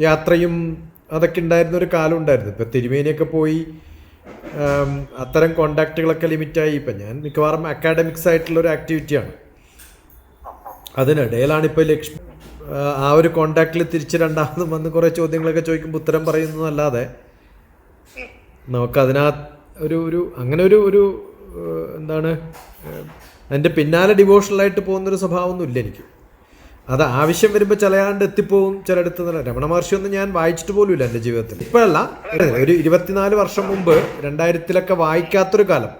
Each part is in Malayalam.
യാത്രയും അതൊക്കെ ഉണ്ടായിരുന്ന ഒരു കാലം ഉണ്ടായിരുന്നു. ഇപ്പം തിരുമേനിയൊക്കെ പോയി അത്തരം കോണ്ടാക്റ്റുകളൊക്കെ ലിമിറ്റായി. ഇപ്പം ഞാൻ മിക്കവാറും അക്കാഡമിക്സ് ആയിട്ടുള്ള ഒരു ആക്ടിവിറ്റിയാണ് അതിനിടയിലാണ് ഇപ്പോൾ ലക്ഷ്മി ആ, ഒരു കോണ്ടാക്റ്റിൽ തിരിച്ച് രണ്ടാമതും വന്ന് കുറേ ചോദ്യങ്ങളൊക്കെ ചോദിക്കുമ്പോൾ ഉത്തരം പറയുന്നതല്ലാതെ നമുക്കതിനകത്ത് ഒരു ഒരു അങ്ങനെ ഒരു ഒരു എന്താണ് എന്റെ പിന്നാലെ ഡിവോഷണലായിട്ട് പോകുന്നൊരു സ്വഭാവമൊന്നും ഇല്ല എനിക്ക്. അത് ആവശ്യം വരുമ്പോൾ ചിലയാണ്ട് എത്തിപ്പോവും ചിലയിടത്ത് രമണ മഹർഷി ഒന്നും ഞാൻ വായിച്ചിട്ട് പോലും ഇല്ല എന്റെ ജീവിതത്തിൽ. ഇപ്പോഴല്ല ഒരു ഇരുപത്തിനാല് വർഷം മുമ്പ് രണ്ടായിരത്തിലൊക്കെ വായിക്കാത്തൊരു കാലം.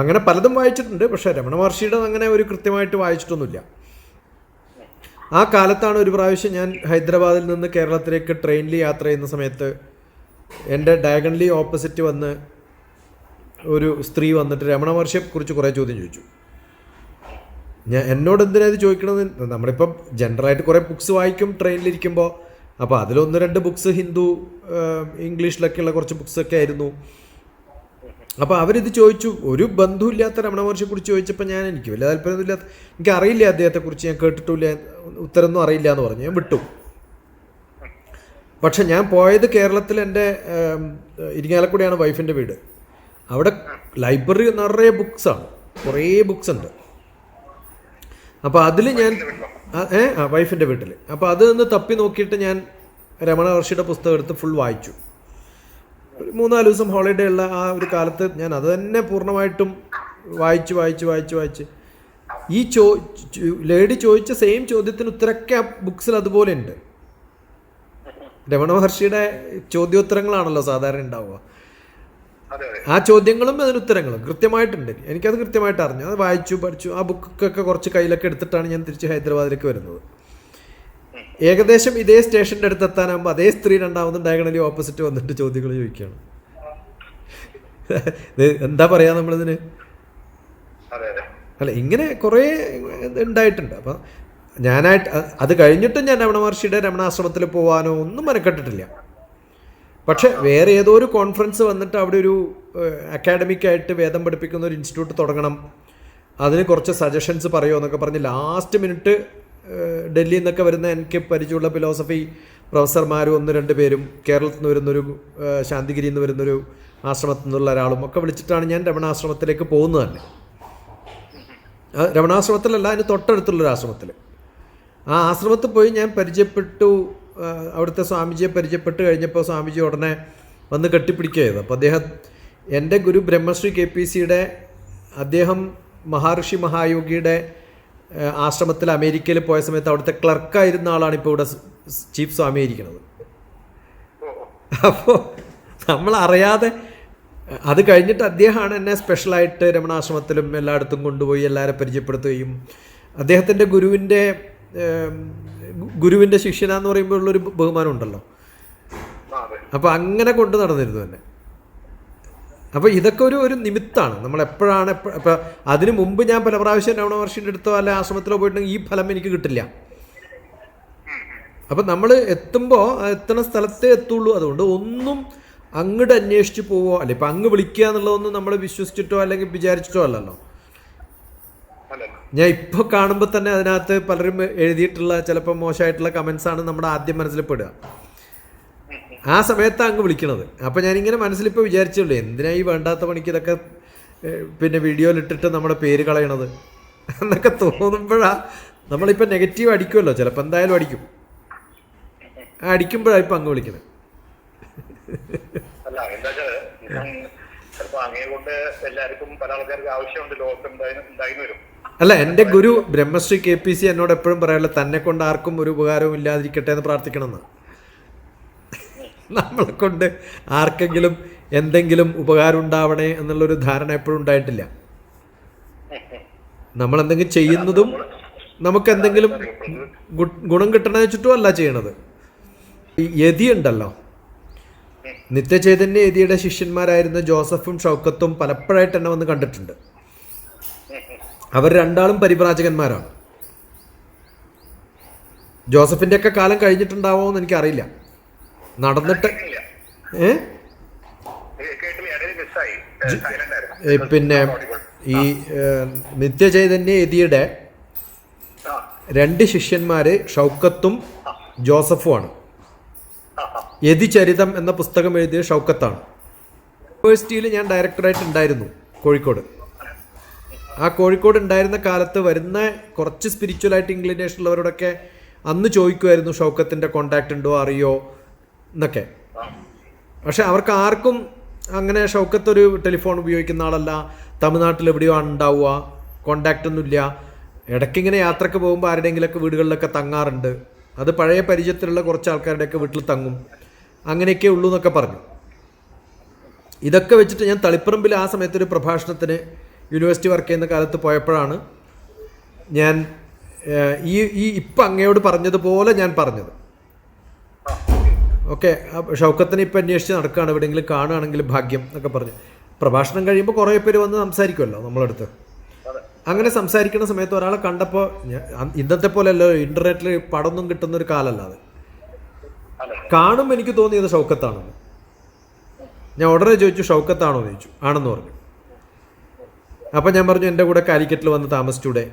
അങ്ങനെ പലതും വായിച്ചിട്ടുണ്ട് പക്ഷേ രമണ മഹർഷിയുടെ അങ്ങനെ ഒരു കൃത്യമായിട്ട് വായിച്ചിട്ടൊന്നുമില്ല. ആ കാലത്താണ് ഒരു പ്രാവശ്യം ഞാൻ ഹൈദരാബാദിൽ നിന്ന് കേരളത്തിലേക്ക് ട്രെയിനിൽ യാത്ര ചെയ്യുന്ന സമയത്ത് എന്റെ ഡയഗണലി ഓപ്പോസിറ്റ് വന്ന് ഒരു സ്ത്രീ വന്നിട്ട് രമണ മഹർഷിയെ കുറിച്ച് കുറേ ചോദ്യം ചോദിച്ചു. ഞാൻ എന്നോട് എന്തിനാ ഇത് ചോദിക്കണമെന്ന് നമ്മളിപ്പം ജനറലായിട്ട് കുറേ ബുക്സ് വായിക്കും ട്രെയിനിലിരിക്കുമ്പോൾ അപ്പോൾ അതിലൊന്ന് രണ്ട് ബുക്സ് ഹിന്ദു ഇംഗ്ലീഷിലൊക്കെ ഇംഗ്ലീഷിലൊക്കെയുള്ള കുറച്ച് ബുക്സൊക്കെ ആയിരുന്നു. അപ്പോൾ അവരിത് ചോദിച്ചു. ഒരു ബന്ധുവില്ലാത്ത രമണ മഹർഷിയെ കുറിച്ച് ചോദിച്ചപ്പോൾ ഞാൻ എനിക്ക് വലിയ താല്പര്യമൊന്നുമില്ലാത്ത എനിക്ക് അറിയില്ല അദ്ദേഹത്തെക്കുറിച്ച് ഞാൻ കേട്ടിട്ടില്ല ഉത്തരമൊന്നും അറിയില്ല എന്ന് പറഞ്ഞു. ഞാൻ വിട്ടു. പക്ഷെ ഞാൻ പോയത് കേരളത്തിൽ എന്റെ ഇരിങ്ങാലക്കുടിയാണ് വൈഫിന്റെ വീട്. അവിടെ ലൈബ്രറി നിറയെ ബുക്സാണ് കുറേ ബുക്സ് ഉണ്ട്. അപ്പോൾ അതിൽ ഞാൻ ഏ ആ വൈഫിന്റെ വീട്ടിൽ അപ്പോൾ അത് നിന്ന് തപ്പി നോക്കിയിട്ട് ഞാൻ രമണ മഹർഷിയുടെ പുസ്തകം എടുത്ത് ഫുൾ വായിച്ചു. ഒരു മൂന്നാൽ ദിവസം ഹോളിഡേ ഉള്ള ആ ഒരു കാലത്ത് ഞാൻ അത് തന്നെ പൂർണമായിട്ടും വായിച്ച് വായിച്ച് വായിച്ച് വായിച്ച്. ഈ ചോ ലേഡി ചോദിച്ച സെയിം ചോദ്യത്തിന് ഉത്തരൊക്കെ ആ ബുക്സിൽ അതുപോലെ ഉണ്ട്. രമണ മഹർഷിയുടെ ചോദ്യോത്തരങ്ങളാണല്ലോ സാധാരണ ഉണ്ടാവുക. ആ ചോദ്യങ്ങളും അതിന് ഉത്തരങ്ങളും കൃത്യമായിട്ടുണ്ട്. എനിക്കത് കൃത്യമായിട്ട് അറിഞ്ഞു. അത് വായിച്ചു പഠിച്ചു ആ ബുക്കൊക്കെ കുറച്ച് കയ്യിലൊക്കെ എടുത്തിട്ടാണ് ഞാൻ തിരിച്ച് ഹൈദരാബാദിലേക്ക് വരുന്നത്. ഏകദേശം ഇതേ സ്റ്റേഷന്റെ അടുത്ത് എത്താനാകുമ്പോൾ അതേ സ്ത്രീ രണ്ടാമതും ഡയഗണലി ഓപ്പോസിറ്റ് വന്നിട്ട് ചോദ്യങ്ങൾ ചോദിക്കുകയാണ്. എന്താ പറയാ നമ്മളിതിന്? അല്ല ഇങ്ങനെ കുറേ ഉണ്ടായിട്ടുണ്ട് അപ്പം ഞാനായിട്ട് അത് കഴിഞ്ഞിട്ടും ഞാൻ രമണ മഹർഷിയുടെ രമണാശ്രമത്തിൽ പോകാനോ ഒന്നും മെനക്കെട്ടിട്ടില്ല. പക്ഷെ വേറെ ഏതോ ഒരു കോൺഫറൻസ് വന്നിട്ട് അവിടെ ഒരു അക്കാഡമിക് ആയിട്ട് വേദം പഠിപ്പിക്കുന്ന ഒരു ഇൻസ്റ്റിറ്റ്യൂട്ട് തുടങ്ങണം. അതിന് കുറച്ച് സജഷൻസ് പറയുമോ എന്നൊക്കെ പറഞ്ഞ് ലാസ്റ്റ് മിനിറ്റ് ഡൽഹിയിൽ നിന്നൊക്കെ വരുന്ന എനിക്ക് പരിചയമുള്ള ഫിലോസഫി പ്രൊഫസർമാരും ഒന്ന് രണ്ട് പേരും കേരളത്തിൽ നിന്ന് വരുന്നൊരു ശാന്തിഗിരിയിൽ നിന്ന് വരുന്നൊരു ആശ്രമത്തിൽ നിന്നുള്ള ഒരാളും ഒക്കെ വിളിച്ചിട്ടാണ് ഞാൻ രമണാശ്രമത്തിലേക്ക് പോകുന്നത് തന്നെ. രമണാശ്രമത്തിലല്ല അതിന് തൊട്ടടുത്തുള്ളൊരു ആശ്രമത്തിൽ ആ ആശ്രമത്തിൽ പോയി ഞാൻ പരിചയപ്പെട്ടു അവിടുത്തെ സ്വാമിജിയെ പരിചയപ്പെട്ട് കഴിഞ്ഞപ്പോൾ സ്വാമിജി ഉടനെ വന്ന് കെട്ടിപ്പിടിക്കുകയായിരുന്നു അപ്പോൾ അദ്ദേഹം എന്റെ ഗുരു ബ്രഹ്മശ്രീ കെ പി സിയുടെ അദ്ദേഹം മഹാർഷി മഹായോഗിയുടെ ആശ്രമത്തിൽ അമേരിക്കയിൽ പോയ സമയത്ത് അവിടുത്തെ ക്ലർക്കായിരുന്ന ആളാണ് ഇപ്പോൾ ഇവിടെ ചീഫ് സ്വാമി ഓ. അപ്പോൾ നമ്മൾ അറിയാതെ അത് കഴിഞ്ഞിട്ട് അദ്ദേഹമാണ് എന്നെ സ്പെഷ്യലായിട്ട് രമണാശ്രമത്തിലും എല്ലായിടത്തും കൊണ്ടുപോയി എല്ലാവരെ പരിചയപ്പെടുത്തുകയും അദ്ദേഹത്തിന്റെ ഗുരുവിന്റെ ഗുരുവിന്റെ ശിഷ്യനാന്ന് പറയുമ്പോൾ ഉള്ളൊരു ബഹുമാനം ഉണ്ടല്ലോ. അപ്പോൾ അങ്ങനെ കൊണ്ട് നടന്നിരുന്നു തന്നെ അപ്പോൾ ഇതൊക്കെ ഒരു ഒരു നിമിത്താണ് നമ്മൾ എപ്പോഴാണ് എപ്പ- ഇപ്പോൾ അതിന് മുമ്പ് ഞാൻ പല പ്രാവശ്യം രമണ മഹർഷിന്റെ അടുത്തോ അല്ലെ ആശ്രമത്തിലോ പോയിട്ടുണ്ടെങ്കിൽ ഈ ഫലം എനിക്ക് കിട്ടില്ല. അപ്പം നമ്മൾ എത്തുമ്പോൾ എത്തണ സ്ഥലത്തേ എത്തുള്ളൂ. അതുകൊണ്ട് ഒന്നും അങ്ങോട്ട് അന്വേഷിച്ച് പോവോ അല്ലെ ഇപ്പം അങ്ങ് വിളിക്കുക എന്നുള്ളതൊന്നും നമ്മൾ വിശ്വസിച്ചിട്ടോ അല്ലെങ്കിൽ വിചാരിച്ചിട്ടോ അല്ലല്ലോ. അല്ല ഞാൻ ഇപ്പോൾ കാണുമ്പോൾ തന്നെ അതിനകത്ത് പലരും എഴുതിയിട്ടുള്ള ചിലപ്പോൾ മോശമായിട്ടുള്ള കമന്റ്സ് ആണ് നമ്മുടെ ആദ്യം മനസ്സിൽ പെടുക ആ സമയത്താണ് അങ്ങ് വിളിക്കണത്. അപ്പോൾ ഞാനിങ്ങനെ മനസ്സിലിപ്പോൾ വിചാരിച്ചുള്ളൂ എന്തിനാ ഈ വേണ്ടാത്ത പണിക്ക് ഇതൊക്കെ പിന്നെ വീഡിയോയിൽ ഇട്ടിട്ട് നമ്മുടെ പേര് കളയണത്? എന്നൊക്കെ തോന്നുമ്പോഴാണ് നമ്മളിപ്പോൾ നെഗറ്റീവ് അടിക്കുമല്ലോ ചിലപ്പോൾ എന്തായാലും അടിക്കും. അടിക്കുമ്പോഴാണ് ഇപ്പം അങ്ങ് വിളിക്കണത്. അല്ല എന്താ വെച്ചാൽ ഇപ്പം ചിലപ്പോ അങ്ങേ കൊണ്ട് എല്ലാവർക്കും പല ആൾക്കാർക്ക് ആവശ്യമുണ്ട് ലോകത്ത് എന്തായാലും എന്തായാലും വരും. അല്ല എന്റെ ഗുരു ബ്രഹ്മശ്രീ കെ പി സി എന്നോട് എപ്പോഴും പറയാനുള്ള തന്നെ കൊണ്ട് ആർക്കും ഒരു ഉപകാരവും ഇല്ലാതിരിക്കട്ടെ എന്ന് പ്രാർത്ഥിക്കണമെന്ന്. നമ്മളെ കൊണ്ട് ആർക്കെങ്കിലും എന്തെങ്കിലും ഉപകാരം ഉണ്ടാവണേ എന്നുള്ളൊരു ധാരണ എപ്പോഴും ഉണ്ടായിട്ടില്ല. നമ്മൾ എന്തെങ്കിലും ചെയ്യുന്നതും നമുക്ക് എന്തെങ്കിലും ഗുണം കിട്ടണ ചുറ്റും അല്ല ചെയ്യണത്. യതി ഉണ്ടല്ലോ. നിത്യചൈതന്യ യതിയുടെ ശിഷ്യന്മാരായിരുന്ന ജോസഫും ഷൗക്കത്തും പലപ്പോഴായിട്ട് എന്നെ വന്ന് കണ്ടിട്ടുണ്ട്. അവർ രണ്ടാളും പരിപ്രാചകന്മാരാണ് ജോസഫിന്റെ ഒക്കെ കാലം കഴിഞ്ഞിട്ടുണ്ടാവോ എന്ന് എനിക്കറിയില്ല. നടന്നിട്ട് ഏ? പിന്നെ ഈ നിത്യചൈതന്യ യതിയുടെ രണ്ട് ശിഷ്യന്മാര് ഷൗക്കത്തും ജോസഫുമാണ്. യതിചരിതം എന്ന പുസ്തകം എഴുതിയ ഷൗക്കത്താണ്. യൂണിവേഴ്സിറ്റിയിൽ ഞാൻ ഡയറക്ടറായിട്ട് ഉണ്ടായിരുന്നു കോഴിക്കോട്. ആ കോഴിക്കോട് ഉണ്ടായിരുന്ന കാലത്ത് വരുന്ന കുറച്ച് സ്പിരിച്വലായിട്ട് ഇൻക്ലിനേഷൻ ഉള്ളവരോടൊക്കെ അന്ന് ചോദിക്കുമായിരുന്നു ഷൗക്കത്തിന്റെ കോണ്ടാക്റ്റ് ഉണ്ടോ? അറിയോ? എന്നൊക്കെ. പക്ഷെ അവർക്ക് ആർക്കും അങ്ങനെ ഷൗക്കത്ത് ഒരു ടെലിഫോൺ ഉപയോഗിക്കുന്ന ആളല്ല. തമിഴ്നാട്ടിൽ എവിടെയോ ഉണ്ടാവുക കോണ്ടാക്റ്റ് ഒന്നുമില്ല ഇടയ്ക്കിങ്ങനെ യാത്രയ്ക്ക് പോകുമ്പോൾ ആരുടെയെങ്കിലൊക്കെ വീടുകളിലൊക്കെ തങ്ങാറുണ്ട്. അത് പഴയ പരിചയത്തിലുള്ള കുറച്ച് ആൾക്കാരുടെയൊക്കെ വീട്ടിൽ തങ്ങും. അങ്ങനെയൊക്കെ ഉള്ളൂ എന്നൊക്കെ പറഞ്ഞു. ഇതൊക്കെ വെച്ചിട്ട് ഞാൻ തളിപ്പറമ്പിൽ ആ സമയത്തൊരു പ്രഭാഷണത്തിന് യൂണിവേഴ്സിറ്റി വർക്ക് ചെയ്യുന്ന കാലത്ത് പോയപ്പോഴാണ് ഞാൻ ഈ ഈ ഇപ്പം അങ്ങയോട് പറഞ്ഞതുപോലെ ഞാൻ പറഞ്ഞത്. ഓക്കെ ഷൗക്കത്തിനെ ഇപ്പം അന്വേഷിച്ച് നടക്കുകയാണ്. എവിടെയെങ്കിലും കാണുകയാണെങ്കിൽ ഭാഗ്യം എന്നൊക്കെ പറഞ്ഞു. പ്രഭാഷണം കഴിയുമ്പോൾ കുറേ പേര് വന്ന് സംസാരിക്കുമല്ലോ നമ്മളടുത്ത്. അങ്ങനെ സംസാരിക്കുന്ന സമയത്ത് ഒരാളെ കണ്ടപ്പോൾ ഇന്നത്തെ പോലെയല്ലോ ഇന്റർനെറ്റിൽ പടമൊന്നും കിട്ടുന്ന ഒരു കാലമല്ല അത്. കാണുമ്പോൾ എനിക്ക് തോന്നിയത് ഷൗക്കത്താണെന്ന്. ഞാൻ ഉടനെ ചോദിച്ചു ഷൗക്കത്താണോ? ചോദിച്ചു. ആണെന്ന് പറഞ്ഞു. അപ്പം ഞാൻ പറഞ്ഞു എന്റെ കൂടെ കാലിക്കറ്റിൽ വന്ന് താമസിച്ചൂടെ?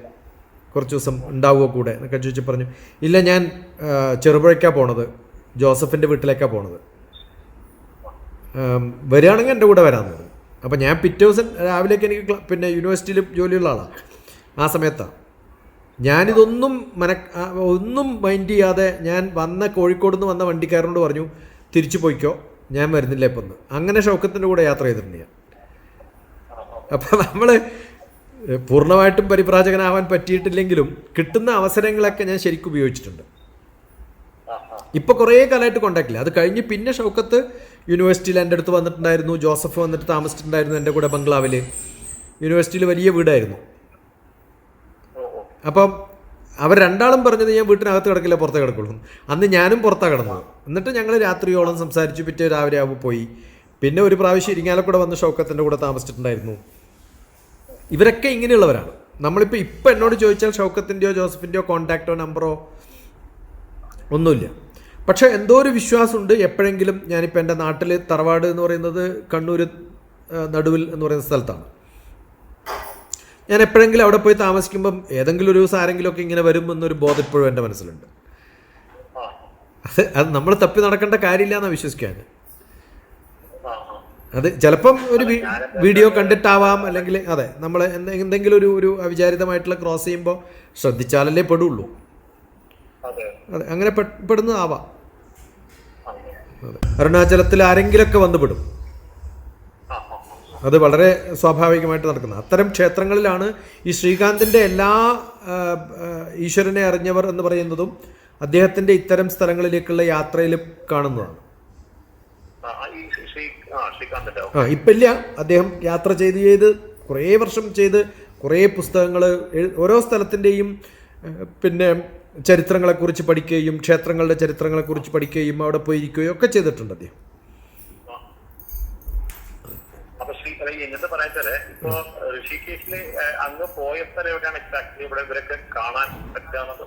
കുറച്ച് ദിവസം ഉണ്ടാവുമോ കൂടെ? എന്നൊക്കെ ചോദിച്ചു പറഞ്ഞു ഇല്ല ഞാൻ ചെറുപുഴയ്ക്കാ ചെറുപുഴയ്ക്കാണ് പോണത്. ജോസഫിന്റെ വീട്ടിലേക്കാണ് പോണത്. വരികയാണെങ്കിൽ എന്റെ കൂടെ വരാമെന്ന് അപ്പോൾ അപ്പം ഞാൻ പിറ്റേ ദിവസം രാവിലേക്ക് എനിക്ക് പിന്നെ യൂണിവേഴ്സിറ്റിയിൽ ജോലിയുള്ള ആളാണ് ആ സമയത്താണ് ഞാനിതൊന്നും മന ഒന്നും മൈൻഡ് ചെയ്യാതെ ഞാൻ വന്ന കോഴിക്കോട് നിന്ന് വന്ന വണ്ടിക്കാരനോട് പറഞ്ഞു തിരിച്ചു പോയിക്കോ ഞാൻ വരുന്നില്ല ഇപ്പം അങ്ങനെ ഷൗക്കത്തിന്റെ കൂടെ യാത്ര ചെയ്തിട്ടുണ്ട് ഞാൻ. അപ്പം നമ്മൾ പൂർണമായിട്ടും പരിപ്രാജകനാവാൻ പറ്റിയിട്ടില്ലെങ്കിലും കിട്ടുന്ന അവസരങ്ങളൊക്കെ ഞാൻ ശരിക്കും ഉപയോഗിച്ചിട്ടുണ്ട്. ഇപ്പൊ കുറേ കാലമായിട്ട് കോണ്ടാക്ട് ഇല്ല. അത് കഴിഞ്ഞ് പിന്നെ ഷൗക്കത്ത് യൂണിവേഴ്സിറ്റിയിൽ എന്റെ അടുത്ത് വന്നിട്ടുണ്ടായിരുന്നു. ജോസഫ് വന്നിട്ട് താമസിച്ചിട്ടുണ്ടായിരുന്നു എന്റെ കൂടെ ബംഗ്ലാവിൽ യൂണിവേഴ്സിറ്റിയിൽ വലിയ വീടായിരുന്നു. അപ്പം അവർ രണ്ടാളും പറഞ്ഞത് ഞാൻ വീട്ടിനകത്ത് കിടക്കില്ല പുറത്തേ കിടക്കുള്ളൂ. അന്ന് ഞാനും പുറത്താണ് കിടന്നത്. എന്നിട്ട് ഞങ്ങൾ രാത്രിയോളം സംസാരിച്ചു. പിറ്റേ രാവിലെ ആവുമ്പോൾ പോയി. പിന്നെ ഒരു പ്രാവശ്യം ഇരിങ്ങാലക്കൂടെ വന്ന് ഷൗക്കത്തിന്റെ കൂടെ താമസിച്ചിട്ടുണ്ടായിരുന്നു. ഇവരൊക്കെ ഇങ്ങനെയുള്ളവരാണ്. നമ്മളിപ്പോൾ ഇപ്പം എന്നോട് ചോദിച്ചാൽ ഷൗക്കത്തിന്റെയോ ജോസഫിന്റെയോ കോൺടാക്റ്റോ നമ്പറോ ഒന്നുമില്ല. പക്ഷേ എന്തോ ഒരു വിശ്വാസമുണ്ട് എപ്പോഴെങ്കിലും ഞാനിപ്പോൾ എന്റെ നാട്ടിൽ തറവാട് എന്ന് പറയുന്നത് കണ്ണൂർ നടുവിൽ എന്ന് പറയുന്ന സ്ഥലത്താണ്. ഞാൻ എപ്പോഴെങ്കിലും അവിടെ പോയി താമസിക്കുമ്പം ഏതെങ്കിലും ഒരു ദിവസം ആരെങ്കിലും ഒക്കെ ഇങ്ങനെ വരും എന്നൊരു ബോധം ഇപ്പോഴും എന്റെ മനസ്സിലുണ്ട്. അത് അത് നമ്മൾ തപ്പി നടക്കേണ്ട കാര്യമില്ല എന്നാണ് വിശ്വസിക്കാൻ അത് ചിലപ്പം ഒരു വീഡിയോ കണ്ടിട്ടാവാം അല്ലെങ്കിൽ അതെ നമ്മൾ എന്തെങ്കിലും ഒരു ഒരു അവിചാരിതമായിട്ടുള്ള ക്രോസ് ചെയ്യുമ്പോൾ ശ്രദ്ധിച്ചാലല്ലേ പെടുള്ളൂ. അതെ. അങ്ങനെ പെടുന്നതാവാം. അരുണാചലത്തിൽ ആരെങ്കിലൊക്കെ വന്നു പെടും. അത് വളരെ സ്വാഭാവികമായിട്ട് നടക്കുന്നത് അത്തരം ക്ഷേത്രങ്ങളിലാണ് ഈ ശ്രീകാന്തിന്റെ എല്ലാ ഈശ്വരനെ അറിഞ്ഞവർ എന്ന് പറയുന്നതും അദ്ദേഹത്തിന്റെ ഇത്തരം സ്ഥലങ്ങളിലേക്കുള്ള യാത്രയിൽ കാണുന്നതാണ്. ആ, ആ, ഈ ശ്രീ ആ ശ്രീകാന്തിന്റെ ആ ഇപ്പം ഇല്ല. അദ്ദേഹം യാത്ര ചെയ്ത് ചെയ്ത് കുറേ വർഷം ചെയ്ത് കുറേ പുസ്തകങ്ങൾ ഓരോ സ്ഥലത്തിന്റെയും പിന്നെ ചരിത്രങ്ങളെക്കുറിച്ച് പഠിക്കുകയും ക്ഷേത്രങ്ങളുടെ ചരിത്രങ്ങളെക്കുറിച്ച് പഠിക്കുകയും അവിടെ പോയിരിക്കുകയും ഒക്കെ ചെയ്തിട്ടുണ്ട് അദ്ദേഹം. എങ്ങനെ പറയാച്ചാൽ ഇപ്പൊ ഋഷികേശിൽ അങ്ങ് പോയ സ്ഥലം എവിടെയാണ് എക്സാക്ട്ലി ഇവിടെ ഇവരൊക്കെ കാണാൻ പറ്റാന്നത്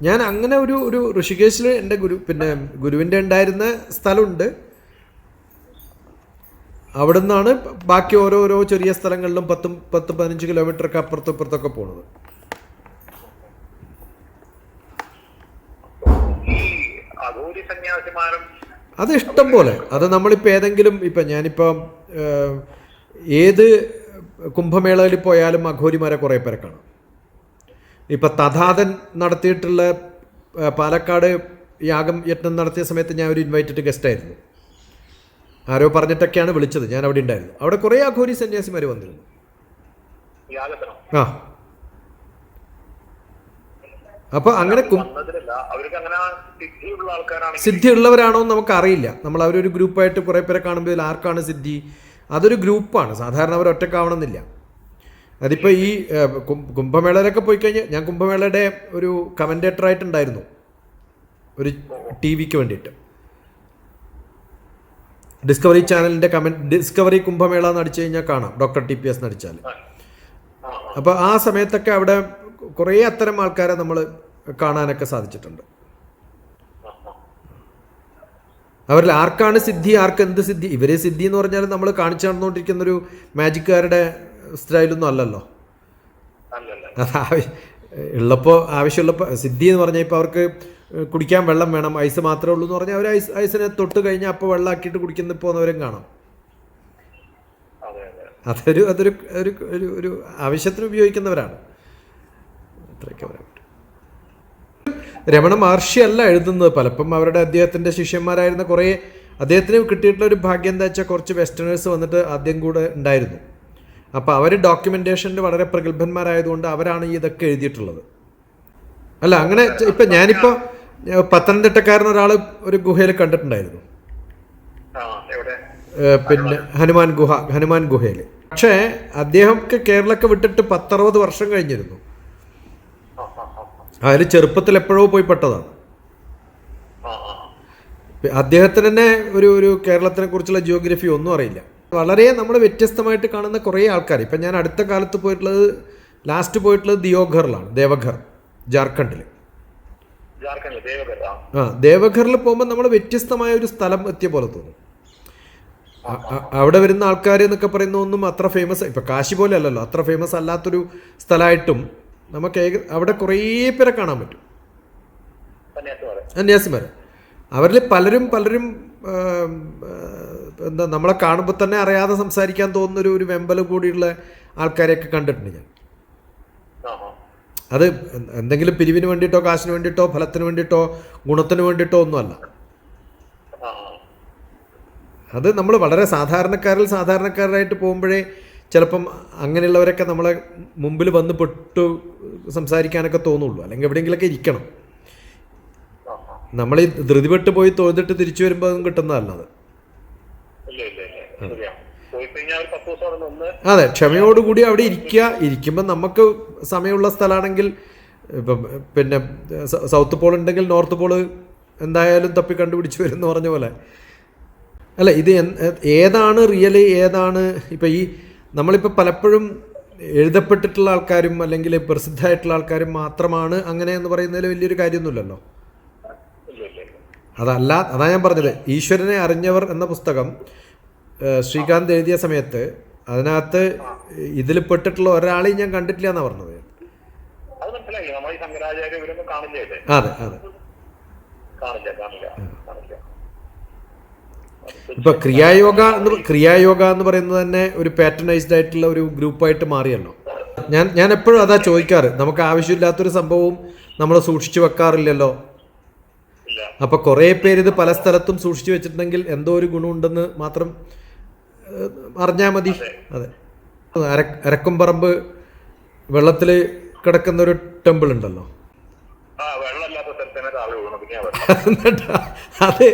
ഞാൻ അങ്ങനെ ഒരു ഒരു ഋഷികേശിൽ എന്റെ ഗുരു പിന്നെ ഗുരുവിന്റെ ഉണ്ടായിരുന്ന സ്ഥലമുണ്ട്. അവിടെ നിന്നാണ് ബാക്കി ഓരോരോ ചെറിയ സ്ഥലങ്ങളിലും പത്തും പത്ത് പതിനഞ്ച് കിലോമീറ്ററൊക്കെ അപ്പുറത്തും ഇപ്പുറത്തൊക്കെ പോണത്. അത് ഇഷ്ടം പോലെ. അത് നമ്മളിപ്പോൾ ഏതെങ്കിലും ഇപ്പം ഞാനിപ്പം ഏത് കുംഭമേളയിൽ പോയാലും അഘോരിമാരെ കുറേ പേരെ കാണാം. ഇപ്പം തഥാതൻ നടത്തിയിട്ടുള്ള പാലക്കാട് യാഗം യജ്ഞം നടത്തിയ സമയത്ത് ഞാൻ ഒരു ഇൻവൈറ്റഡ് ഗസ്റ്റ് ആയിരുന്നു. ആരോ പറഞ്ഞിട്ടൊക്കെയാണ് വിളിച്ചത്. ഞാൻ അവിടെ ഉണ്ടായിരുന്നു. അവിടെ കുറേ അഘോരി സന്യാസിമാർ വന്നിരുന്നു. ആ. അപ്പൊ അങ്ങനെ സിദ്ധി ഉള്ളവരാണോ എന്ന് നമുക്ക് അറിയില്ല നമ്മൾ അവരൊരു ഗ്രൂപ്പായിട്ട് കുറെ പേരെ കാണുമ്പോൾ ആർക്കാണ് സിദ്ധി? അതൊരു ഗ്രൂപ്പാണ്. സാധാരണ അവർ ഒറ്റക്കാവണമെന്നില്ല. അതിപ്പോൾ ഈ കുംഭമേളയിലൊക്കെ പോയി കഴിഞ്ഞാൽ ഞാൻ കുംഭമേളയുടെ ഒരു കമന്റേറ്ററായിട്ടുണ്ടായിരുന്നു ഒരു ടി വിക്ക് വേണ്ടിയിട്ട്. ഡിസ്കവറി ചാനലിന്റെ കമന്റ് ഡിസ്കവറി കുംഭമേള എന്ന് അടിച്ചു കഴിഞ്ഞാൽ കാണാം. ഡോക്ടർ ടി പി എസ് നടിച്ചാൽ അപ്പൊ ആ, അപ്പോൾ ആ. സമയത്തൊക്കെ അവിടെ കുറേ അത്തരം ആൾക്കാരെ നമ്മൾ കാണാനൊക്കെ സാധിച്ചിട്ടുണ്ട്. അവരിൽ ആർക്കാണ് സിദ്ധി ആർക്ക് എന്ത് സിദ്ധി? ഇവരെ സിദ്ധി എന്ന് പറഞ്ഞാൽ നമ്മൾ കാണിച്ചു നടന്നുകൊണ്ടിരിക്കുന്ന ഒരു മാജിക്കുകാരുടെ സ്റ്റൈലൊന്നും അല്ലല്ലോ. അത് ഉള്ളപ്പോൾ ആവശ്യമുള്ളപ്പോൾ സിദ്ധി എന്ന് പറഞ്ഞാൽ ഇപ്പോൾ അവർക്ക് കുടിക്കാൻ വെള്ളം വേണം ഐസ് മാത്രമേ ഉള്ളൂ എന്ന് പറഞ്ഞാൽ അവർ ഐസ് ഐസിനെ തൊട്ട് കഴിഞ്ഞാൽ അപ്പോൾ വെള്ളമാക്കിയിട്ട് കുടിക്കുന്ന പോകുന്നവരും കാണാം. അതെ അതെ. അതൊരു അതൊരു ഒരു ഒരു ഒരു ആവശ്യത്തിന് ഉപയോഗിക്കുന്നവരാണ്. അത്രയൊക്കെ രമണ മഹർഷി അല്ല എഴുതുന്നത്. പലപ്പം അവരുടെ അദ്ദേഹത്തിന്റെ ശിഷ്യന്മാരായിരുന്ന കുറേ അദ്ദേഹത്തിന് കിട്ടിയിട്ടുള്ള ഒരു ഭാഗ്യം എന്താ വെച്ചാൽ കുറച്ച് വെസ്റ്റേണേഴ്സ് വന്നിട്ട് ആദ്യം കൂടെ ഉണ്ടായിരുന്നു. അപ്പോൾ അവർ ഡോക്യുമെന്റേഷനിൽ വളരെ പ്രഗത്ഭന്മാരായതുകൊണ്ട് അവരാണ് ഇതൊക്കെ എഴുതിയിട്ടുള്ളത്. അല്ല അങ്ങനെ ഇപ്പം ഞാനിപ്പോൾ പത്തനംതിട്ടക്കാരൻ ഒരാൾ ഒരു ഗുഹയിൽ കണ്ടിട്ടുണ്ടായിരുന്നു. പിന്നെ ഹനുമാൻ ഗുഹ ഹനുമാൻ ഗുഹയിൽ പക്ഷേ അദ്ദേഹമൊക്കെ കേരളമൊക്കെ വിട്ടിട്ട് പത്തറുപത് വർഷം കഴിഞ്ഞിരുന്നു. അതിൽ ചെറുപ്പത്തിൽ എപ്പോഴോ പോയി പെട്ടതാണ്. അദ്ദേഹത്തിന് തന്നെ ഒരു ഒരു കേരളത്തിനെ കുറിച്ചുള്ള ജിയോഗ്രഫി ഒന്നും അറിയില്ല. വളരെ നമ്മൾ വ്യത്യസ്തമായിട്ട് കാണുന്ന കുറേ ആൾക്കാർ ഇപ്പം ഞാൻ അടുത്ത കാലത്ത് പോയിട്ടുള്ളത് ലാസ്റ്റ് പോയിട്ടുള്ളത് ദിയോഘറിലാണ് ദേവഘർ ജാർഖണ്ഡിൽ ആ. ദേവഘറിൽ പോകുമ്പോൾ നമ്മൾ വ്യത്യസ്തമായ ഒരു സ്ഥലം എത്തിയ പോലെ തോന്നും. അവിടെ വരുന്ന ആൾക്കാർ എന്നൊക്കെ പറയുന്ന ഒന്നും അത്ര ഫേമസ് ഇപ്പം കാശി പോലെ അല്ലല്ലോ അത്ര ഫേമസ് അല്ലാത്തൊരു സ്ഥലമായിട്ടും നമുക്ക് ഏക അവിടെ കുറേ പേരെ കാണാൻ പറ്റും. സന്യാസിമാർ അവരിൽ പലരും പലരും എന്താ നമ്മളെ കാണുമ്പോൾ തന്നെ അറിയാതെ സംസാരിക്കാൻ തോന്നുന്നൊരു ഒരു വെമ്പൽ കൂടിയുള്ള ആൾക്കാരെയൊക്കെ കണ്ടിട്ടുണ്ട് ഞാൻ. അത് എന്തെങ്കിലും പിരിവിന് വേണ്ടിയിട്ടോ കാശിന് വേണ്ടിയിട്ടോ ഫലത്തിന് വേണ്ടിയിട്ടോ ഗുണത്തിന് വേണ്ടിയിട്ടോ ഒന്നുമല്ല. അത് നമ്മൾ വളരെ സാധാരണക്കാരിൽ സാധാരണക്കാരായിട്ട് പോകുമ്പോഴേ ചിലപ്പം അങ്ങനെയുള്ളവരൊക്കെ നമ്മളെ മുമ്പിൽ വന്ന് പെട്ടു സംസാരിക്കാനൊക്കെ തോന്നുള്ളൂ. അല്ലെങ്കിൽ എവിടെയെങ്കിലൊക്കെ ഇരിക്കണം. നമ്മൾ ഈ ധൃതിപെട്ട് പോയി തോന്നിട്ട് തിരിച്ചു വരുമ്പോൾ അതും കിട്ടുന്നതല്ല അത് ക്ഷമയോടുകൂടി അവിടെ ഇരിക്കുക. ഇരിക്കുമ്പോൾ നമുക്ക് സമയമുള്ള സ്ഥലമാണെങ്കിൽ ഇപ്പം പിന്നെ സൗത്ത് പോൾ ഉണ്ടെങ്കിൽ നോർത്ത് പോൾ എന്തായാലും തപ്പി കണ്ടുപിടിച്ച് വരും എന്ന് പറഞ്ഞ പോലെ. അല്ല ഇത് ഏതാണ് റിയലി ഏതാണ് ഇപ്പം ഈ നമ്മളിപ്പോൾ പലപ്പോഴും എഴുതപ്പെട്ടിട്ടുള്ള ആൾക്കാരും അല്ലെങ്കിൽ പ്രസിദ്ധമായിട്ടുള്ള ആൾക്കാരും മാത്രമാണ് അങ്ങനെ എന്ന് പറയുന്നതിൽ വലിയൊരു കാര്യമൊന്നുമില്ലല്ലോ. അതല്ല അതാ ഞാൻ പറഞ്ഞത്. ഈശ്വരനെ അറിഞ്ഞവർ എന്ന പുസ്തകം ശ്രീകാന്ത് എഴുതിയ സമയത്ത് അതിനകത്ത് ഇതിൽ പെട്ടിട്ടുള്ള ഒരാളെയും ഞാൻ കണ്ടിട്ടില്ല എന്നാ പറഞ്ഞത്. അത് അതെ ഇപ്പൊ ക്രിയായോഗ എന്ന് ക്രിയായോഗ എന്ന് പറയുന്നത് തന്നെ ഒരു പാറ്റേണൈസ്ഡ് ആയിട്ടുള്ള ഒരു ഗ്രൂപ്പായിട്ട് മാറിയല്ലോ. ഞാൻ ഞാൻ എപ്പോഴും അതാ ചോദിക്കാറ്. നമുക്ക് ആവശ്യമില്ലാത്തൊരു സംഭവവും നമ്മൾ സൂക്ഷിച്ചു വെക്കാറില്ലല്ലോ. അപ്പൊ കുറേ പേര് ഇത് പല സ്ഥലത്തും സൂക്ഷിച്ചു വെച്ചിട്ടുണ്ടെങ്കിൽ എന്തോ ഒരു ഗുണമുണ്ടെന്ന് മാത്രം അറിഞ്ഞാൽ മതി. അതെ. അര അരക്കുംപറമ്പ് വെള്ളത്തിൽ കിടക്കുന്ന ഒരു ടെമ്പിൾ ഉണ്ടല്ലോ. അത്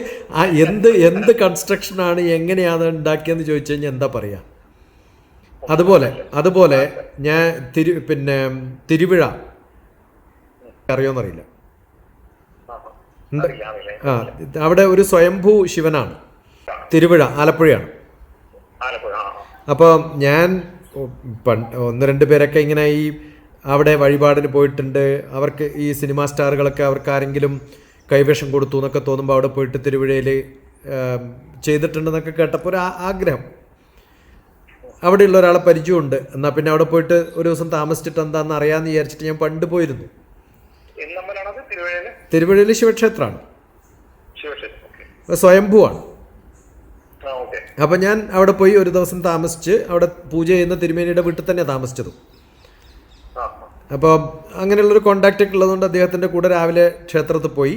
എന്ത് എന്ത് കൺസ്ട്രക്ഷൻ ആണ് എങ്ങനെയാണ് ഉണ്ടാക്കിയെന്ന് ചോദിച്ചു കഴിഞ്ഞാൽ എന്താ പറയാ? അതുപോലെ അതുപോലെ ഞാൻ തിരു പിന്നെ തിരുവിഴ. അറിയോന്നറിയില്ല. ആ അവിടെ ഒരു സ്വയംഭൂ ശിവനാണ്. തിരുവിഴ ആലപ്പുഴയാണ്. ആലപ്പുഴ. അപ്പോൾ ഞാൻ ഒന്ന് രണ്ട് പേരൊക്കെ ഇങ്ങനെ ഈ അവിടെ വഴിപാടിന് പോയിട്ടുണ്ട്. അവർക്ക് ഈ സിനിമാ സ്റ്റാറുകളൊക്കെ അവർക്ക് ആരെങ്കിലും കൈവേഷം കൊടുത്തു എന്നൊക്കെ തോന്നുമ്പോൾ അവിടെ പോയിട്ട് തിരുവിഴയിൽ ചെയ്തിട്ടുണ്ടെന്നൊക്കെ കേട്ടപ്പോൾ ഒരു ആഗ്രഹം. അവിടെയുള്ള ഒരാളെ പരിചയമുണ്ട്. എന്നാൽ പിന്നെ അവിടെ പോയിട്ട് ഒരു ദിവസം താമസിച്ചിട്ട് എന്താണെന്ന് അറിയാമെന്ന് വിചാരിച്ചിട്ട് ഞാൻ പണ്ട് പോയിരുന്നു. തിരുവഴയിൽ ശിവക്ഷേത്രമാണ് ഓക്കെ. അപ്പം ഞാൻ അവിടെ പോയി ഒരു ദിവസം താമസിച്ച് അവിടെ പൂജ ചെയ്യുന്ന തിരുമേനിയുടെ വീട്ടിൽ തന്നെ താമസിച്ചതും. അപ്പോൾ അങ്ങനെയുള്ളൊരു കോണ്ടാക്റ്റ് ഒക്കെ ഉള്ളതുകൊണ്ട് അദ്ദേഹത്തിന്റെ കൂടെ രാവിലെ ക്ഷേത്രത്തിൽ പോയി.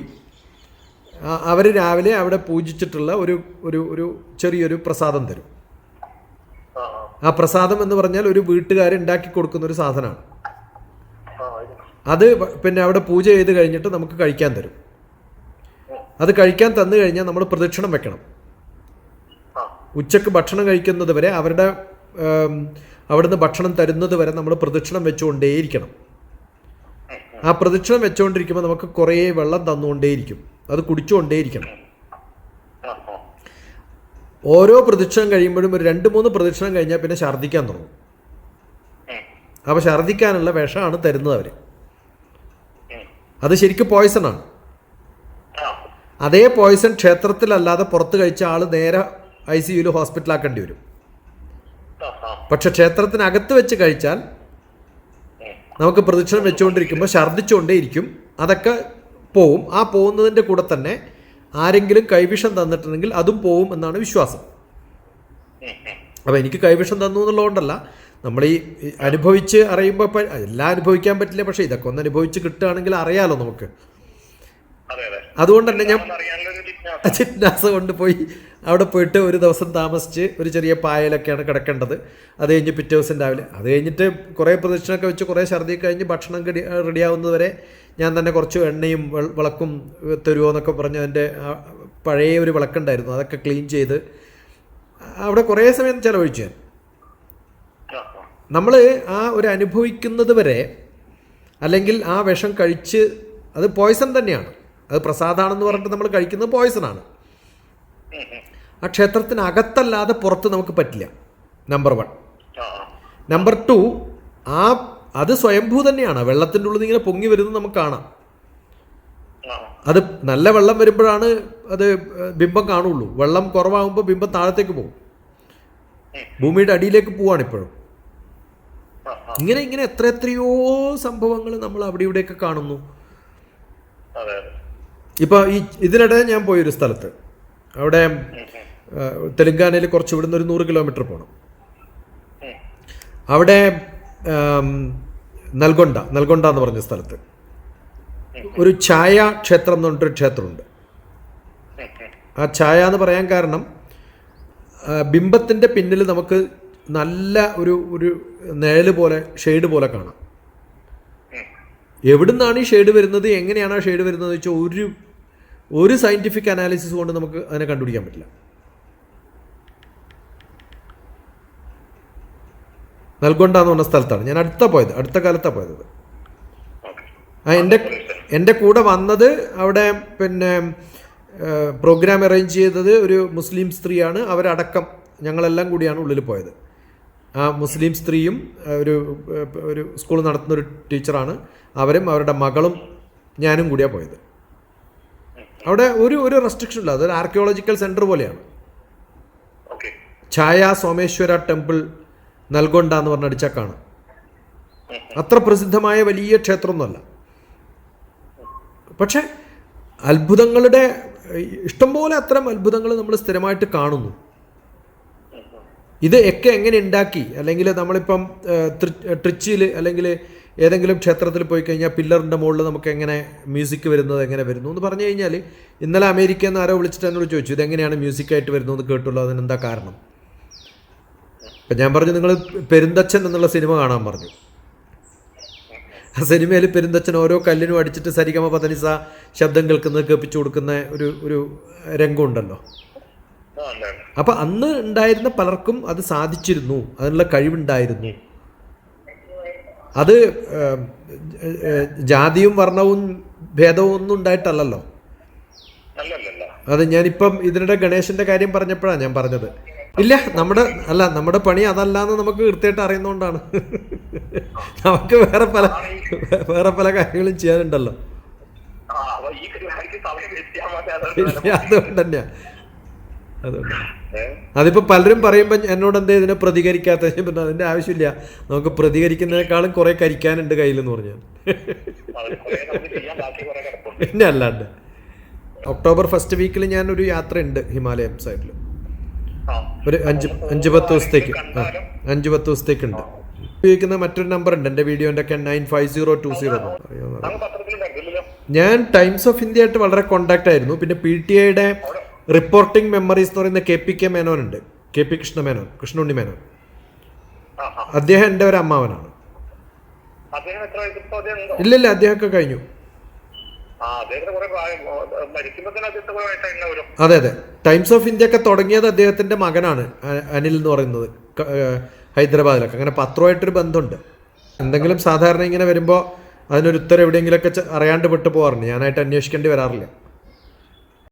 അവർ രാവിലെ അവിടെ പൂജിച്ചിട്ടുള്ള ഒരു ഒരു ഒരു ചെറിയൊരു പ്രസാദം തരും. ആ പ്രസാദം എന്ന് പറഞ്ഞാൽ ഒരു വീട്ടുകാർ ഉണ്ടാക്കി കൊടുക്കുന്ന ഒരു സാധനമാണ്. അത് പിന്നെ അവിടെ പൂജ ചെയ്ത് കഴിഞ്ഞിട്ട് നമുക്ക് കഴിക്കാൻ തരും. അത് കഴിക്കാൻ തന്നു കഴിഞ്ഞാൽ നമ്മൾ പ്രദക്ഷിണം വെക്കണം. ഉച്ചയ്ക്ക് ഭക്ഷണം കഴിക്കുന്നത് വരെ അവരുടെ അവിടുന്ന് ഭക്ഷണം തരുന്നത് വരെ നമ്മൾ പ്രദക്ഷിണം വെച്ചുകൊണ്ടേയിരിക്കണം. ആ പ്രദക്ഷിണം വെച്ചുകൊണ്ടിരിക്കുമ്പോൾ നമുക്ക് കുറേ വെള്ളം തന്നുകൊണ്ടേയിരിക്കും. അത് കുടിച്ചുകൊണ്ടേയിരിക്കണം. ഓരോ പ്രദക്ഷിണം കഴിയുമ്പോഴും ഒരു രണ്ട് മൂന്ന് പ്രദക്ഷിണം കഴിഞ്ഞാൽ പിന്നെ ഛർദ്ദിക്കാൻ തുടങ്ങും. അപ്പോൾ ഛർദ്ദിക്കാനുള്ള വിഷമാണ് തരുന്നത് അവർ അത് ശരിക്കും പോയ്സണാണ് അതേ പോയ്സൺ ക്ഷേത്രത്തിലല്ലാതെ പുറത്ത് കഴിച്ച ആൾ നേരെ ഐ സി യുയിൽ ഹോസ്പിറ്റലാക്കേണ്ടി വരും. പക്ഷെ ക്ഷേത്രത്തിനകത്ത് വെച്ച് കഴിച്ചാൽ നമുക്ക് പ്രദക്ഷിണം വെച്ചുകൊണ്ടിരിക്കുമ്പോൾ ഛർദ്ദിച്ചുകൊണ്ടേയിരിക്കും. അതൊക്കെ പോവും. ആ പോകുന്നതിന്റെ കൂടെ തന്നെ ആരെങ്കിലും കൈവിഷം തന്നിട്ടുണ്ടെങ്കിൽ അതും പോവും എന്നാണ് വിശ്വാസം. അപ്പോൾ എനിക്ക് കൈവിഷം തന്നു എന്നുള്ളതുകൊണ്ടല്ല. നമ്മൾ ഈ അനുഭവിച്ച് അറിയുമ്പോൾ എല്ലാം അനുഭവിക്കാൻ പറ്റില്ല. പക്ഷേ ഇതൊക്കെ ഒന്ന് അനുഭവിച്ച് കിട്ടുകയാണെങ്കിൽ അറിയാലോ നമുക്ക്. അതുകൊണ്ട് തന്നെ ഞാൻ ജിജ്ഞാസ. കൊണ്ടുപോയി അവിടെ പോയിട്ട് ഒരു ദിവസം താമസിച്ച് ഒരു ചെറിയ പായലൊക്കെയാണ് കിടക്കേണ്ടത്. അത് കഴിഞ്ഞ് പിറ്റേ ദിവസം രാവിലെ. അത് കഴിഞ്ഞിട്ട് കുറേ പ്രദക്ഷിണമൊക്കെ വെച്ച് കുറേ ഛർദി കഴിഞ്ഞ് ഭക്ഷണം റെഡി റെഡിയാവുന്നത് വരെ ഞാൻ തന്നെ കുറച്ച് എണ്ണയും വിളക്കും തരുമോ എന്നൊക്കെ പറഞ്ഞ് അതിന്റെ പഴയ ഒരു വിളക്കുണ്ടായിരുന്നു. അതൊക്കെ ക്ലീൻ ചെയ്ത് അവിടെ കുറേ സമയം ചിലവഴിച്ചു ഞാൻ. നമ്മൾ ആ ഒരു അനുഭവിക്കുന്നത് വരെ അല്ലെങ്കിൽ ആ വിഷം കഴിച്ച് അത് പോയ്സൺ തന്നെയാണ്. അത് പ്രസാദാണെന്ന് പറഞ്ഞിട്ട് നമ്മൾ കഴിക്കുന്നത് ആണ്. ആ ക്ഷേത്രത്തിനകത്തല്ലാതെ പുറത്ത് നമുക്ക് പറ്റില്ല നമ്പർ വൺ. നമ്പർ ടു ആ അത് സ്വയംഭൂ തന്നെയാണ് വെള്ളത്തിന്റെ ഉള്ളിൽ ഇങ്ങനെ പൊങ്ങി വരുന്നത് നമുക്ക് കാണാം അത് നല്ല വെള്ളം വരുമ്പോഴാണ് അത് ബിംബം കാണുള്ളൂ വെള്ളം കുറവാകുമ്പോൾ ബിംബം താഴത്തേക്ക് പോകും ഭൂമിയുടെ അടിയിലേക്ക് പോവാണ് ഇപ്പോഴും. ഇങ്ങനെ ഇങ്ങനെ എത്ര എത്രയോ സംഭവങ്ങൾ നമ്മൾ അവിടെ ഇവിടെയൊക്കെ കാണുന്നു ഇപ്പോൾ ഈ ഇതിനിടെ ഞാൻ പോയൊരു സ്ഥലത്ത് അവിടെ തെലങ്കാനയിൽ കുറച്ച് ഇവിടുന്ന് ഒരു നൂറ് കിലോമീറ്റർ പോകണം അവിടെ നൽഗൊണ്ട നൽഗൊണ്ട എന്ന് പറഞ്ഞ സ്ഥലത്ത് ഒരു ഛായ ക്ഷേത്രം എന്ന് പറഞ്ഞിട്ടൊരു ക്ഷേത്രമുണ്ട്. ആ ഛായ എന്ന് പറയാൻ കാരണം ബിംബത്തിന്റെ പിന്നിൽ നമുക്ക് നല്ല ഒരു ഒരു നിഴൽ പോലെ ഷെയ്ഡ് പോലെ കാണാം. എവിടുന്നാണ് ഈ ഷെയ്ഡ് വരുന്നത് എങ്ങനെയാണ് ആ ഷെയ്ഡ് വരുന്നത് വെച്ചാൽ ഒരു ഒരു സയന്റിഫിക് അനാലിസിസ് കൊണ്ട് നമുക്ക് അതിനെ കണ്ടുപിടിക്കാൻ പറ്റില്ല. നൽകൊണ്ട എന്ന് പറഞ്ഞ സ്ഥലത്താണ്. ഞാൻ അടുത്ത പോയത് അടുത്ത കാലത്താണ് പോയത്. ആ എന്റെ എന്റെ കൂടെ വന്നത് അവിടെ പിന്നെ പ്രോഗ്രാം അറേഞ്ച് ചെയ്തത് ഒരു മുസ്ലിം സ്ത്രീയാണ്. അവരടക്കം ഞങ്ങളെല്ലാം കൂടിയാണ് ഉള്ളിൽ പോയത്. ആ മുസ്ലിം സ്ത്രീയും ഒരു ഒരു സ്കൂൾ നടത്തുന്ന ഒരു ടീച്ചറാണ് അവരും അവരുടെ മകളും ഞാനും കൂടിയാണ് പോയത്. അവിടെ ഒരു ഒരു റെസ്ട്രിക്ഷൻ ഇല്ല. അതൊരു ആർക്കിയോളജിക്കൽ സെന്റർ പോലെയാണ്. ഛായ സോമേശ്വര ടെമ്പിൾ നൽകൊണ്ട എന്ന് പറഞ്ഞ അടിച്ചക്കാണ് അത്ര പ്രസിദ്ധമായ വലിയ ക്ഷേത്രമൊന്നുമല്ല. പക്ഷെ അത്ഭുതങ്ങളുടെ ഇഷ്ടംപോലെ അത്തരം അത്ഭുതങ്ങൾ നമ്മൾ സ്ഥിരമായിട്ട് കാണുന്നു. ഇത് ഒക്കെ എങ്ങനെ ഉണ്ടാക്കി? അല്ലെങ്കിൽ നമ്മളിപ്പം ട്രിച്ചിയിൽ അല്ലെങ്കിൽ ഏതെങ്കിലും ക്ഷേത്രത്തിൽ പോയി കഴിഞ്ഞാൽ പില്ലറിന്റെ മുകളിൽ നമുക്ക് എങ്ങനെ മ്യൂസിക് വരുന്നത് എങ്ങനെ വരുന്നു എന്ന് പറഞ്ഞു കഴിഞ്ഞാൽ ഇന്നലെ അമേരിക്ക എന്ന് ആരോ വിളിച്ചിട്ട് എന്നോട് ചോദിച്ചു ഇതെങ്ങനെയാണ് മ്യൂസിക്കായിട്ട് വരുന്നതെന്ന് കേട്ടുള്ളൂ. അതിനെന്താ കാരണം? അപ്പം ഞാൻ പറഞ്ഞു നിങ്ങൾ പെരുന്തച്ഛൻ എന്നുള്ള സിനിമ കാണാൻ പറഞ്ഞു. ആ സിനിമയിൽ പെരുന്തച്ഛൻ ഓരോ കല്ലിനും അടിച്ചിട്ട് സരിഗമ പതനിസ ശബ്ദം കേൾക്കുന്നത് കേൾപ്പിച്ചു കൊടുക്കുന്ന ഒരു ഒരു രംഗമുണ്ടല്ലോ. അപ്പം അന്ന് ഉണ്ടായിരുന്ന പലർക്കും അത് സാധിച്ചിരുന്നു അതിനുള്ള കഴിവുണ്ടായിരുന്നു. അത് ജാതിയും വർണവും ഭേദവും ഒന്നും ഉണ്ടായിട്ടല്ലല്ലോ. അത് ഞാനിപ്പം ഇതിനിടെ ഗണേശന്റെ കാര്യം പറഞ്ഞപ്പോഴാണ് ഞാൻ പറഞ്ഞത്. ഇല്ല നമ്മുടെ അല്ല നമ്മുടെ പണി അതല്ല എന്ന് നമുക്ക് കൃത്യമായിട്ട് അറിയുന്നതുകൊണ്ടാണ് നമുക്ക് വേറെ പല വേറെ പല കാര്യങ്ങളും ചെയ്യാനുണ്ടല്ലോ. അതുകൊണ്ട് തന്നെയാ അതുകൊണ്ട് ഏ? അതിപ്പോൾ പലരും പറയുമ്പോൾ എന്നോട് എന്താ ഇതിനെ പ്രതികരിക്കാത്ത അതിന്റെ പറഞ്ഞു ആവശ്യമില്ല നമുക്ക് പ്രതികരിക്കുന്നതിനേക്കാളും കുറെ കരിക്കാനുണ്ട് പറഞ്ഞു ബാക്കി കുറേ കിടപ്പുണ്ട്. പിന്നെ അല്ലാണ്ട് ഒക്ടോബർ ഫസ്റ്റ് വീക്കിൽ ഞാൻ ഒരു യാത്ര ഉണ്ട് ഹിമാലയം സൈഡിൽ ആ. ഒരു അഞ്ച് അഞ്ച് പത്ത് ദിവസത്തേക്ക് അഞ്ച് പത്ത് ദിവസത്തേക്കുണ്ട് ഉപയോഗിക്കുന്ന മറ്റൊരു നമ്പർ ഉണ്ട് എന്റെ വീഡിയോന്റെ ഒക്കെ nine five zero two zero. ഞാൻ ടൈംസ് ഓഫ് ഇന്ത്യ ആയിട്ട് വളരെ കോണ്ടാക്ട് ആയിരുന്നു പിന്നെ പി ടി ഐയുടെ റിപ്പോർട്ടിംഗ് മെമ്മറീസ് എന്ന് പറയുന്ന കെ പി കെ മേനോൻ ഉണ്ട്. K P Krishna Menon Krishnunni Menon. അദ്ദേഹം എന്റെ ഒരു അമ്മാവനാണ്. ഇല്ലില്ല അദ്ദേഹമൊക്കെ കഴിഞ്ഞു. അതെ അതെ. ടൈംസ് ഓഫ് ഇന്ത്യ ഒക്കെ തുടങ്ങിയത് അദ്ദേഹത്തിന്റെ മകനാണ് അനിൽ എന്ന് പറയുന്നത്. ഹൈദരാബാദിലൊക്കെ. അങ്ങനെ പത്രമായിട്ടൊരു ബന്ധമുണ്ട്. എന്തെങ്കിലും സാധാരണ ഇങ്ങനെ വരുമ്പോൾ അതിനൊരു ഉത്തരം എവിടെയെങ്കിലുമൊക്കെ അറിയാണ്ട് വിട്ടു പോകാറുണ്ട്. ഞാനായിട്ട് അന്വേഷിക്കേണ്ടി വരാറില്ല.